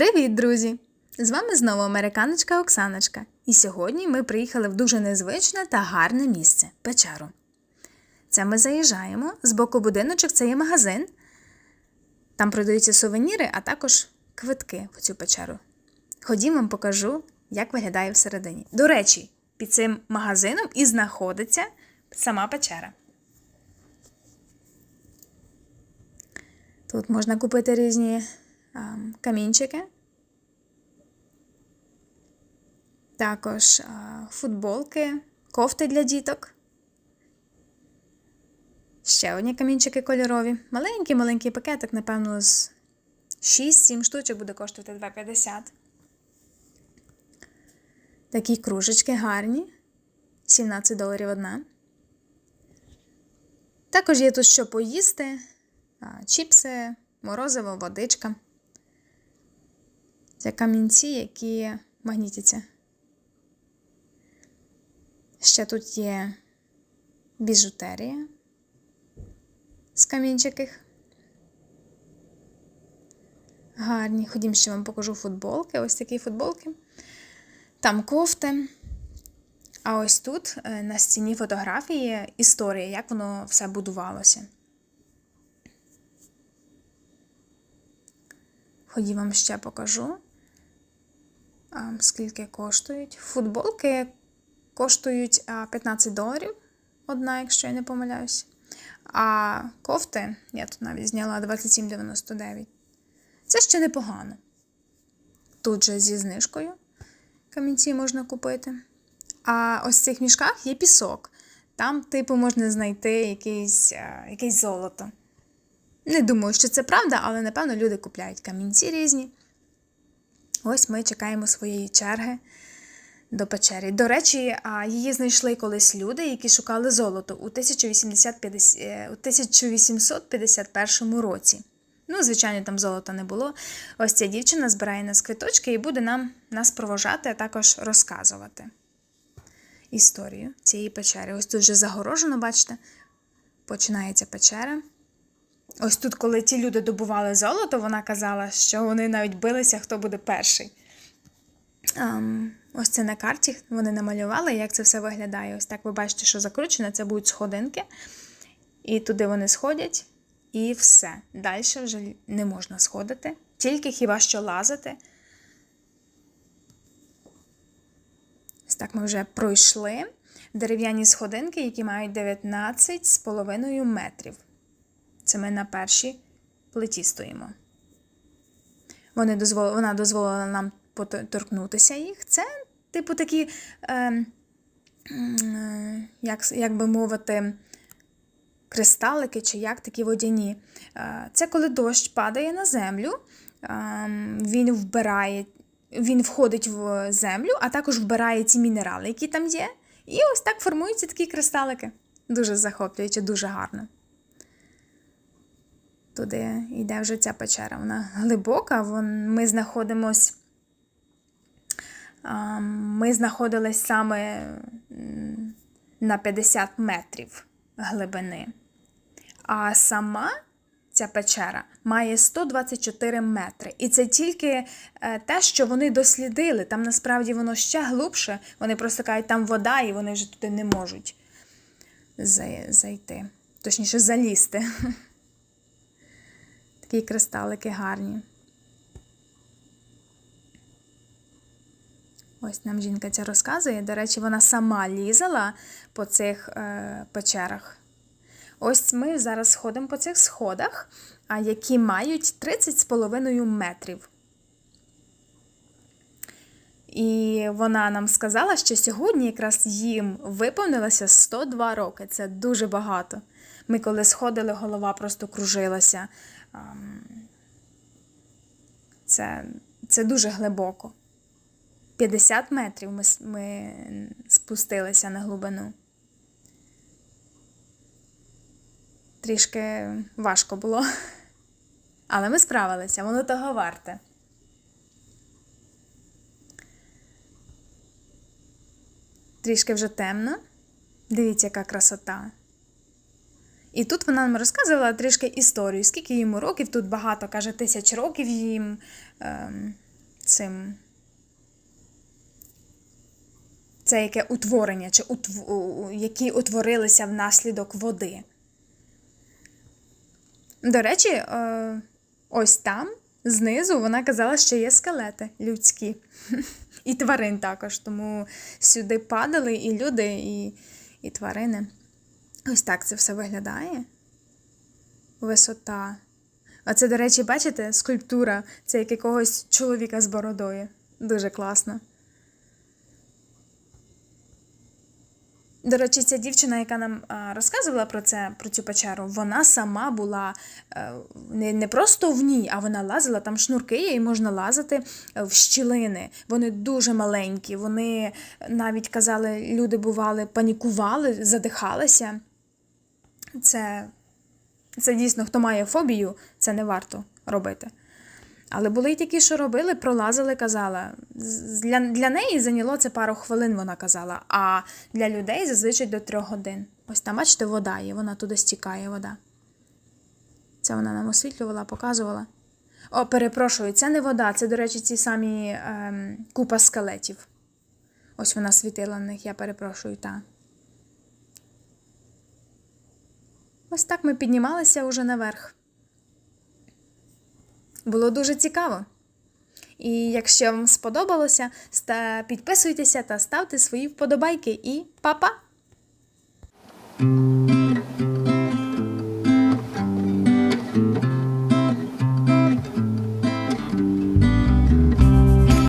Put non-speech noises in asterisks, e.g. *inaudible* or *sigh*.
Привіт, друзі! З вами знову американочка Оксаночка. І сьогодні ми приїхали в дуже незвичне та гарне місце печеру. Це ми заїжджаємо. З боку будиночок це є магазин. Там продаються сувеніри, а також квитки в цю печеру. Ходім вам покажу, як виглядає всередині. До речі, під цим магазином і знаходиться сама печера. Тут можна купити різні камінчики. Також футболки, кофти для діток. Ще одні камінчики кольорові. Маленький-маленький пакетик, напевно, з 6-7 штучок буде коштувати 2,50. Такі кружечки гарні. 17 доларів одна. Також є тут що поїсти: чіпси, морозиво, водичка. Це камінці, які магнітяться. Ще тут є біжутерія з камінчиків. Гарні. Ходім, ще вам покажу футболки. Ось такі футболки. Там кофти. А ось тут е, на стіні фотографії історія, як воно все будувалося. Ходім вам ще покажу, скільки коштують. Футболки коштують 15 доларів одна, якщо я не помиляюсь. А кофти, я тут навіть зняла 27,99. Це ще непогано. Тут же зі знижкою камінці можна купити. А ось в цих мішках є пісок. Там, типу, можна знайти якийсь, якесь золото. Не думаю, що це правда, але напевно люди купляють камінці різні. Ось ми чекаємо своєї черги до печері. До речі, її знайшли колись люди, які шукали золото у 1850 е, у 1851 році. Ну, звичайно, там золота не було. Ось ця дівчина збирає нас квиточки і буде нам нас провожати, а також розказувати історію цієї печери. Ось тут вже загорожено, бачите, починається печера. Ось тут, коли ті люди добували золото, вона казала, що вони навіть билися, хто буде перший. Um, ось це на карті вони намалювали, як це все виглядає. Ось так ви бачите, що закручено, це будуть сходинки. І туди вони сходять, і все. Далі вже не можна сходити, тільки хіба що лазити. Ось так ми вже пройшли дерев'яні сходинки, які мають 19,5 метрів. Це ми на першій плиті стоїмо. Вони дозвол... Вона дозволила нам торкнутися їх. Це, типу, такі, е, е, як, як би мовити, кристалики чи як такі водяні. Е, це коли дощ падає на землю, е, він вбирає, він входить в землю, а також вбирає ці мінерали, які там є. І ось так формуються такі кристалики. Дуже захоплююче, дуже гарно туди йде вже ця печера. Вона глибока. Вон, ми знаходимось. Ми знаходились саме на 50 метрів глибини. А сама ця печера має 124 метри. І це тільки е, те, що вони дослідили. Там насправді воно ще глибше. Вони просто кажуть, там вода, і вони вже туди не можуть зайти. Точніше, залізти. *laughs* Такі кристалики гарні. Ось нам жінка ця розказує. До речі, вона сама лізала по цих е, печерах. Ось ми зараз сходимо по цих сходах, які мають 30,5 метрів. І вона нам сказала, що сьогодні якраз їм виповнилося 102 роки. Це дуже багато. Ми коли сходили, голова просто кружилася. Це це дуже глибоко. 50 метрів ми, ми спустилися на глибину. Трішки важко було, але ми справилися, воно того варте. Трішки вже темно. Дивіться, яка красота. І тут вона нам розказувала трішки історію, скільки йому років, тут багато, каже, тисяч років їм. Ем, цим. Це яке утворення, чи утв... які утворилися внаслідок води. До речі, е, ось там, знизу, вона казала, що є скелети людські. *laughs* І тварин також. Тому сюди падали і люди, і, і тварини. Ось так це все виглядає. Висота. А це, до речі, бачите, скульптура це як якогось чоловіка з бородою. Дуже класно. До речі, ця дівчина, яка нам розказувала про це, про цю печеру, вона сама була е, не, не просто в ній, а вона лазила, там шнурки є, і можна лазити е, в щілини. Вони дуже маленькі. Вони навіть казали, люди бували, панікували, задихалися. Це, це дійсно, хто має фобію, це не варто робити. Але були й такі, що робили, пролазили, казала. Для, для неї зайняло це пару хвилин, вона казала, а для людей зазвичай до трьох годин. Ось там, бачите, вода є, вона туди стікає вода. Це вона нам освітлювала, показувала. О, перепрошую, це не вода, це, до речі, ці самі ем, купа скелетів. Ось вона світила на них, я перепрошую, та. Ось так ми піднімалися уже наверх. Було дуже цікаво. І якщо вам сподобалося, підписуйтеся та ставте свої вподобайки. І па-па!